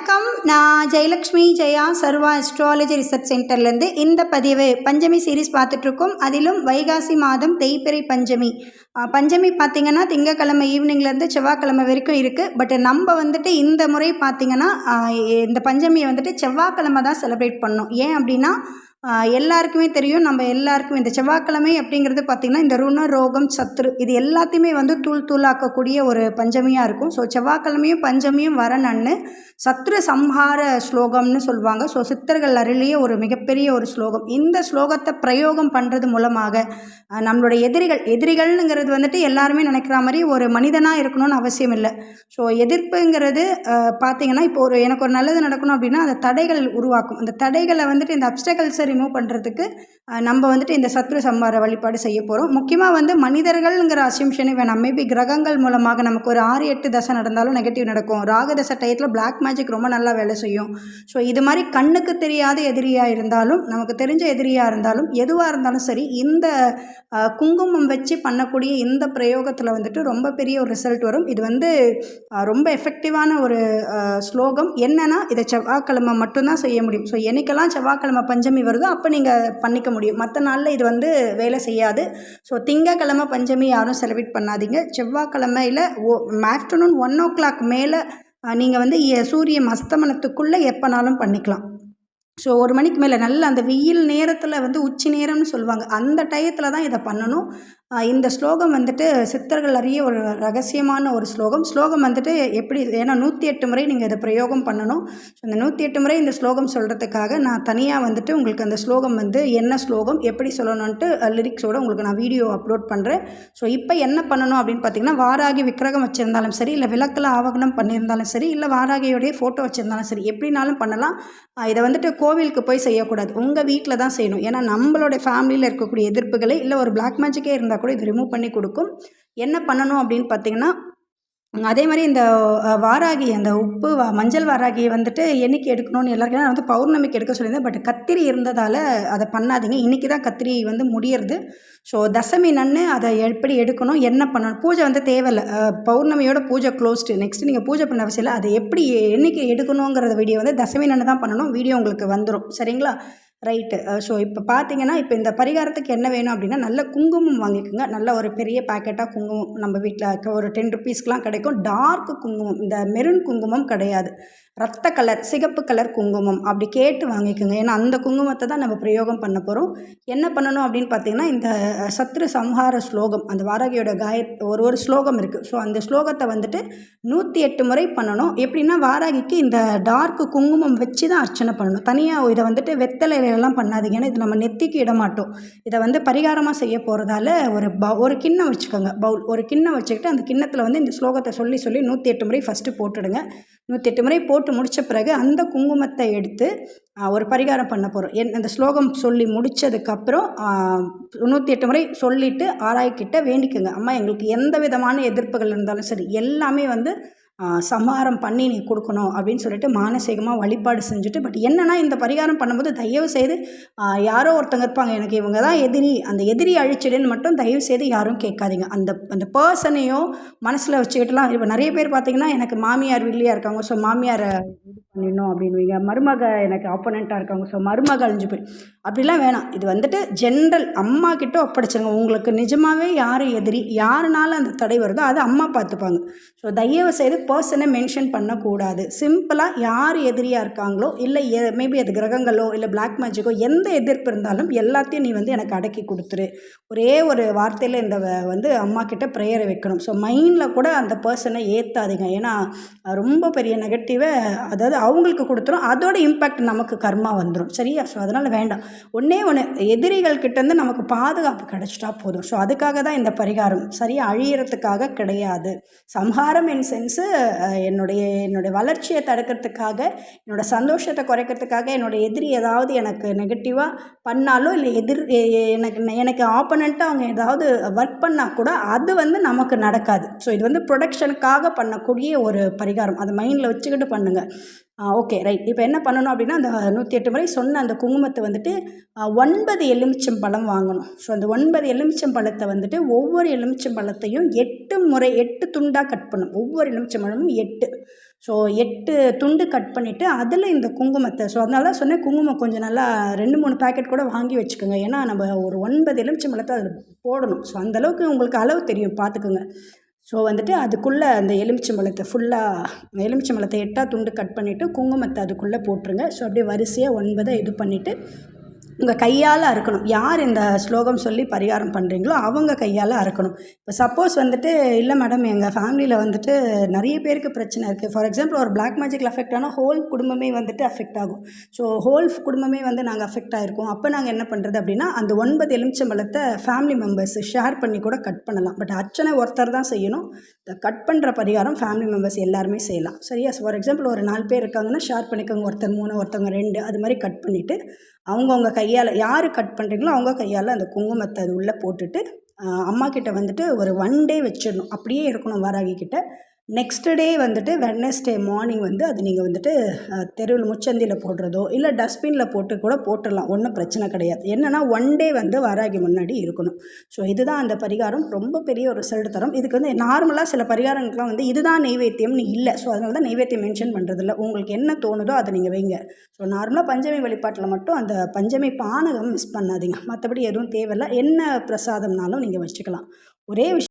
வணக்கம். நான் Jayalakshmi Jaya Sarva astrology research சென்டர்லேருந்து இந்த பதிவு பஞ்சமி சீரீஸ் பார்த்துட்ருக்கோம். அதிலும் வைகாசி மாதம் தேய்பிறை பஞ்சமி. பஞ்சமி பார்த்திங்கன்னா திங்கக்கிழமை ஈவினிங்லேருந்து செவ்வாய்க்கிழமை வரைக்கும் இருக்குது பட் நம்ம வந்துட்டு இந்த முறை பார்த்திங்கன்னா இந்த பஞ்சமியை வந்துட்டு செவ்வாய்க்கிழமை தான் செலிப்ரேட் பண்ணோம். ஏன் அப்படின்னா எல்லாருக்குமே தெரியும். நம்ம எல்லாருக்குமே இந்த செவ்வாய்க்கிழமை அப்படிங்கிறது பார்த்திங்கன்னா இந்த ருண ரோகம் சத்ரு இது எல்லாத்தையுமே வந்து தூள் தூளாக்கக்கூடிய ஒரு பஞ்சமியாக இருக்கும். ஸோ செவ்வாய்க்கிழமையும் பஞ்சமியும் வர நன்னு சத்ரு சம்ஹார ஸ்லோகம்னு சொல்லுவாங்க ஸோ சித்தர்கள் அருளிய ஒரு மிகப்பெரிய ஒரு ஸ்லோகம். இந்த ஸ்லோகத்தை பிரயோகம் பண்ணுறது மூலமாக நம்மளுடைய எதிரிகள் எதிரிகள்ங்கிறது வந்துட்டு எல்லாருமே நினைக்கிற மாதிரி ஒரு மனிதனாக இருக்கணும்னு அவசியம் இல்லை. ஸோ எதிர்ப்புங்கிறது பார்த்திங்கன்னா இப்போ ஒரு எனக்கு ஒரு நல்லது நடக்கணும் அப்படின்னா அந்த தடைகள் உருவாக்கும். அந்த தடைகளை வந்துட்டு இந்த அப்டக்கல்ஸை ரிமூவ் பண்ணுறதுக்கு நம்ம வந்துட்டு இந்த சத்ரு சம்ஹார வழிபாடு செய்ய போகிறோம் முக்கியமாக வந்து மனிதர்கள்ங்கிற அசிம்ஷனே வேணாம். மேபி கிரகங்கள் மூலமாக நமக்கு ஒரு ஆறு எட்டு தசை நடந்தாலும் நெகட்டிவ் நடக்கும். ராக தசை டயத்தில் பிளாக் மேஜிக் ரொம்ப நல்லா வேலை செய்யும். ஸோ இது மாதிரி கண்ணுக்கு தெரியாத எதிரியாக இருந்தாலும் நமக்கு தெரிஞ்ச எதிரியாக இருந்தாலும் எதுவாக இருந்தாலும் சரி இந்த குங்குமம் வச்சு பண்ணக்கூடிய இந்த பிரயோகத்தில் வந்துட்டு ரொம்ப பெரிய ஒரு ரிசல்ட் வரும். இது வந்து ரொம்ப எஃபெக்டிவான ஒரு ஸ்லோகம். என்னென்னா இதை செவ்வாய்க்கிழமை மட்டும்தான் செய்ய முடியும். ஸோ என்னைக்கெல்லாம் செவ்வாய்க்கிழமை பஞ்சமி வருதோ அப்போ நீங்கள் பண்ணிக்க முடியும். மற்ற நாளில் இது வந்து வேலை செய்யாது. ஸோ திங்கக்கிழமை பஞ்சமி யாரும் செலிப்ரேட் பண்ணாதீங்க. செவ்வாய்க்கிழமையில் oh afternoon one o'clock மேலே நீங்கள் வந்து சூரிய சூரியன் அஸ்தமனத்துக்குள்ளே எப்போனாலும் பண்ணிக்கலாம். ஸோ ஒரு மணிக்கு மேலே நல்ல அந்த வெயில் நேரத்தில் வந்து உச்சி நேரம்னு சொல்லுவாங்க. அந்த டயத்தில் தான் இதை பண்ணணும். இந்த ஸ்லோகம் வந்துட்டு சித்தர்கள் அறிய ஒரு ரகசியமான ஒரு ஸ்லோகம். ஸ்லோகம் வந்துட்டு எப்படி ஏன்னா நூற்றி எட்டு முறை நீங்கள் இதை பிரயோகம் பண்ணணும். ஸோ இந்த நூற்றி எட்டு முறை இந்த ஸ்லோகம் சொல்கிறதுக்காக நான் தனியாக வந்துட்டு உங்களுக்கு அந்த ஸ்லோகம் வந்து என்ன ஸ்லோகம் எப்படி சொல்லணுன்ட்டு லிரிக்ஸோட உங்களுக்கு நான் வீடியோ அப்லோட் பண்ணுறேன் ஸோ இப்போ என்ன பண்ணணும் அப்படின்னு பார்த்தீங்கன்னா வாராகி விக்கிரகம் வச்சுருந்தாலும் சரி இல்லை விளக்கில் ஆவகனம் பண்ணியிருந்தாலும் சரி இல்லை வாராகியோடைய ஃபோட்டோ வச்சுருந்தாலும் சரி எப்படினாலும் பண்ணலாம். இதை வந்துட்டு கோவிலுக்கு போய் செய்யக்கூடாது. உங்கள் வீட்டில் தான் செய்யணும். ஏன்னா நம்மளோட ஃபேமிலியில் இருக்கக்கூடிய எதிர்ப்புகளை இல்லை ஒரு பிளாக் மேஜிக்கே இருந்தால் கூட இது ரிமூவ் பண்ணி கொடுக்கும். என்ன பண்ணணும் அப்படின்னு பார்த்தீங்கன்னா அதே மாதிரி இந்த வாராகி அந்த உப்பு வா- மஞ்சள் வாராகியை வந்துட்டு என்னைக்கு எடுக்கணும்னு எல்லாருக்கும் நான் வந்து பௌர்ணமிக்கு எடுக்க சொல்லியிருந்தேன். பட் கத்திரி இருந்ததால் அதை பண்ணாதீங்க. இன்றைக்கி தான் கத்திரி வந்து முடியறது. ஸோ தசமி நன்னு அதை எப்படி எடுக்கணும் என்ன பண்ணணும் பூஜை வந்து தேவையில்லை. பௌர்ணமியோட பூஜை க்ளோஸ்டு நெக்ஸ்ட் நீங்கள் பூஜை பண்ண அவசியம் இல்லை. அதை எப்படி என்றைக்கு எடுக்கணுங்கிறத வீடியோ வந்து தசமி நன்னு தான் பண்ணணும். வீடியோ உங்களுக்கு வந்துடும் சரிங்களா? ரைட்டு ஸோ uh, இப்போ பார்த்தீங்கன்னா இப்போ இந்த பரிகாரத்துக்கு என்ன வேணும் அப்படின்னா நல்ல குங்குமம் வாங்கிக்கோங்க. நல்ல ஒரு பெரிய பேக்கெட்டாக குங்குமம் நம்ம வீட்டில் ஒரு டென் ருபீஸ்க்கெலாம் கிடைக்கும். டார்க் குங்குமம் இந்த மெரூன் குங்குமம் கிடையாது. ரத்த கலர் சிகப்பு கலர் குங்குமம் அப்படி கேட்டு வாங்கிக்கோங்க. ஏன்னா அந்த குங்குமத்தை தான் நம்ம பிரயோகம் பண்ண போகிறோம் என்ன பண்ணணும் அப்படின்னு பார்த்தீங்கன்னா இந்த சத்ரு சம்ஹார ஸ்லோகம் அந்த வாரகியோட காய ஒரு ஒரு ஸ்லோகம் இருக்குது ஸோ அந்த ஸ்லோகத்தை வந்துட்டு நூற்றி எட்டு முறை பண்ணணும். எப்படின்னா வாராகிக்கு இந்த டார்க் குங்குமம் வச்சு தான் அர்ச்சனை பண்ணணும். தனியாக இதை வந்துட்டு வெத்தலை வேலையெல்லாம் பண்ணாதீங்க. ஏன்னா இது நம்ம நெத்திக்கு இடமாட்டோம். இதை வந்து பரிகாரமாக செய்ய போகிறதால ஒரு ப ஒரு கிண்ணம் வச்சுக்கோங்க. பவுல். ஒரு கிண்ணம் வச்சுக்கிட்டு அந்த கிண்ணத்தில் வந்து இந்த ஸ்லோகத்தை சொல்லி சொல்லி நூற்றி எட்டு முறை ஃபஸ்ட்டு போட்டுடுங்க. நூற்றி எட்டு முறை போட்டு முடித்த பிறகு அந்த குங்குமத்தை எடுத்து ஒரு பரிகாரம் பண்ண போகிறோம் என் அந்த ஸ்லோகம் சொல்லி முடித்ததுக்கப்புறம் நூற்றி எட்டு முறை சொல்லிவிட்டு ஆராய்க்கிட்ட வேண்டிக்கோங்க. அம்மா எங்களுக்கு எந்த விதமான எதிர்ப்புகள் இருந்தாலும் சரி எல்லாமே வந்து சமாரம் பண்ணி நீ கொடுக்கணும் அப்படின்னு சொல்லிட்டு மானசீகமாக வழிபாடு செஞ்சுட்டு பட் என்னென்னா இந்த பரிகாரம் பண்ணும்போது தயவு செய்து யாரோ ஒருத்தங்க இருப்பாங்க. எனக்கு இவங்க தான் எதிரி. அந்த எதிரி அழிச்சிடுன்னு மட்டும் தயவு செய்து யாரும் கேட்காதீங்க. அந்த அந்த பர்சனையோ மனசில் வச்சுக்கிட்டுலாம் இப்போ நிறைய பேர் பார்த்தீங்கன்னா எனக்கு மாமியார் வில்லியாக இருக்காங்க. ஸோ மாமியாரை இது பண்ணிடணும் அப்படின்வீங்க மருமக எனக்கு ஆப்போனண்ட்டாக இருக்காங்க. ஸோ மருமக அழிஞ்சு போய். அப்படிலாம் வேணாம். இது வந்துட்டு ஜென்ரல் அம்மா கிட்ட ஒப்படைச்சிருங்க. உங்களுக்கு நிஜமாகவே யார் எதிரி? யாருனால அந்த தடை வருதோ அதை அம்மா பார்த்துப்பாங்க. ஸோ தயவு செய்து பர்சனை மென்ஷன் பண்ணக்கூடாது. சிம்பிளாக யார் எதிரியாக இருக்காங்களோ இல்லை மேபி அது கிரகங்களோ இல்லை பிளாக் மேஜிக்கோ எந்த எதிர்ப்பு இருந்தாலும் எல்லாத்தையும் நீ வந்து எனக்கு அடக்கி கொடுத்துரு. ஒரே ஒரு வார்த்தையில் இந்த வ- வந்து அம்மா கிட்ட ப்ரேயரை வைக்கணும். ஸோ மைண்டில் கூட அந்த பர்சனை ஏற்றாதீங்க ஏன்னா ரொம்ப பெரிய நெகட்டிவை அதாவது அவங்களுக்கு கொடுத்துரும். அதோட இம்பேக்ட் நமக்கு கர்மா வந்துடும் சரியா? ஸோ அதனால் வேண்டாம். ஒன்றே ஒன்று எதிரிகள் கிட்டேருந்து நமக்கு பாதுகாப்பு கிடச்சிட்டா போதும். ஸோ அதுக்காக தான் இந்த பரிகாரம். சரியாக அழியறதுக்காக கிடையாது. சம்ஹாரம் இன் சென்ஸு என்னுடைய என்னுடைய வளர்ச்சியை தடுக்கிறதுக்காக என்னோட சந்தோஷத்தை குறைக்கிறதுக்காக என்னோட எதிரி ஏதாவது எனக்கு நெகட்டிவாக பண்ணாலோ இல்லை எதிர் எனக்கு எனக்கு ஆப்பனண்ட்டாக அவங்க ஏதாவது ஒர்க் பண்ணால் கூட அது வந்து நமக்கு நடக்காது. ஸோ இது வந்து ப்ரொடக்ஷனுக்காக பண்ணக்கூடிய ஒரு பரிகாரம். அதை மைண்டில் வச்சுக்கிட்டு பண்ணுங்கள் ஓகே ரைட் இப்போ என்ன பண்ணணும் அப்படின்னா அந்த நூற்றி எட்டு முறை சொன்ன அந்த குங்குமத்தை வந்துட்டு ஒன்பது எலுமிச்சம் பழம் வாங்கணும். ஸோ அந்த ஒன்பது எலுமிச்சம் பழத்தை வந்துட்டு ஒவ்வொரு எலுமிச்சம் பழத்தையும் எட்டு முறை எட்டு துண்டாக கட் பண்ணணும். ஒவ்வொரு எலுமிச்சம் பழமும் எட்டு. ஸோ எட்டு துண்டு கட் பண்ணிவிட்டு அதில் இந்த குங்குமத்தை ஸோ அதனால சொன்னேன் குங்குமம் கொஞ்சம் நல்லா ரெண்டு மூணு பேக்கெட் கூட வாங்கி வச்சுக்கோங்க. ஏன்னா நம்ம ஒரு ஒன்பது எலுமிச்சம்பழத்தை அதில் போடணும். ஸோ அந்தளவுக்கு உங்களுக்கு அளவு தெரியும் பார்த்துக்குங்க ஸோ வந்துட்டு அதுக்குள்ளே அந்த எலுமிச்சம்பழத்தை ஃபுல்லாக எலுமிச்சம்பழத்தை எட்டாக துண்டு கட் பண்ணிவிட்டு குங்குமத்தை அதுக்குள்ளே போட்டுருங்க. ஸோ அப்படியே வரிசையாக ஒன்பதை இது பண்ணிவிட்டு உங்கள் கையால் அறுக்கணும். யார் இந்த ஸ்லோகம் சொல்லி பரிகாரம் பண்ணுறீங்களோ அவங்க கையால் அறுக்கணும். இப்போ சப்போஸ் வந்துட்டு இல்லை மேடம் எங்கள் ஃபேமிலியில் வந்துட்டு நிறைய பேருக்கு பிரச்சனை இருக்குது ஃபார் எக்ஸாம்பிள் ஒரு பிளாக் மேஜிக்கில் அஃபெக்ட் ஆனால் ஹோல் குடும்பமே வந்துட்டு அஃபெக்ட் ஆகும். ஸோ ஹோல் குடும்பமே வந்து நாங்கள் அஃபெக்ட் ஆகிருக்கோம் அப்போ நாங்கள் என்ன பண்ணுறது அப்படின்னா அந்த ஒன்பது எலுமிச்சம்பழத்தை ஃபேமிலி மெம்பர்ஸ் ஷேர் பண்ணி கூட கட் பண்ணலாம். பட் அர்ச்சனை ஒருத்தர் தான் செய்யணும். கட் பண்ணுற பரிகாரம் ஃபேமிலி மெம்பர்ஸ் எல்லாருமே செய்யலாம். சரியா? ஃபார் எக்ஸாம்பிள் ஒரு நாலு பேர் இருக்காங்கன்னா ஷேர் பண்ணிக்கோங்க. ஒருத்தர் மூணு ஒருத்தவங்க ரெண்டு அது மாதிரி கட் பண்ணிவிட்டு அவங்கவுங்க கை கையால் யார் கட் பண்ணுறீங்களோ அவங்க கையால் அந்த குங்குமத்தை அது உள்ளே போட்டுட்டு அம்மா கிட்ட வந்துட்டு ஒரு ஒன் டே வச்சிடணும். அப்படியே இருக்கணும் வாராகி கிட்ட. நெக்ஸ்ட் டே வந்துட்டு வெட்னஸ்டே மார்னிங் வந்து அது நீங்கள் வந்துட்டு தெருவில் முச்சந்தியில் போடுறதோ இல்லை டஸ்ட்பினில் போட்டு கூட போட்டுடலாம். ஒன்றும் பிரச்சனை கிடையாது. என்னென்னா ஒன் டே வந்து வராகி முன்னாடி இருக்கணும். ஸோ இதுதான் அந்த பரிகாரம். ரொம்ப பெரிய ஒரு ரிசல்ட் தரும். இதுக்கு வந்து நார்மலாக சில பரிகாரங்களுக்குலாம் வந்து இதுதான் நெய்வேத்தியம்னு இல்லை. ஸோ அதனால தான் நெய்வேத்தியம் மென்ஷன் பண்ணுறதில்ல உங்களுக்கு என்ன தோணுதோ அதை நீங்கள் வைங்க. ஸோ நார்மலாக பஞ்சமி வழிபாட்டில் மட்டும் அந்த பஞ்சமி பானகம் மிஸ் பண்ணாதீங்க. மற்றபடி எதுவும் தேவையில்லை. என்ன பிரசாதம்னாலும் நீங்கள் வச்சுக்கலாம். ஒரே விஷயம்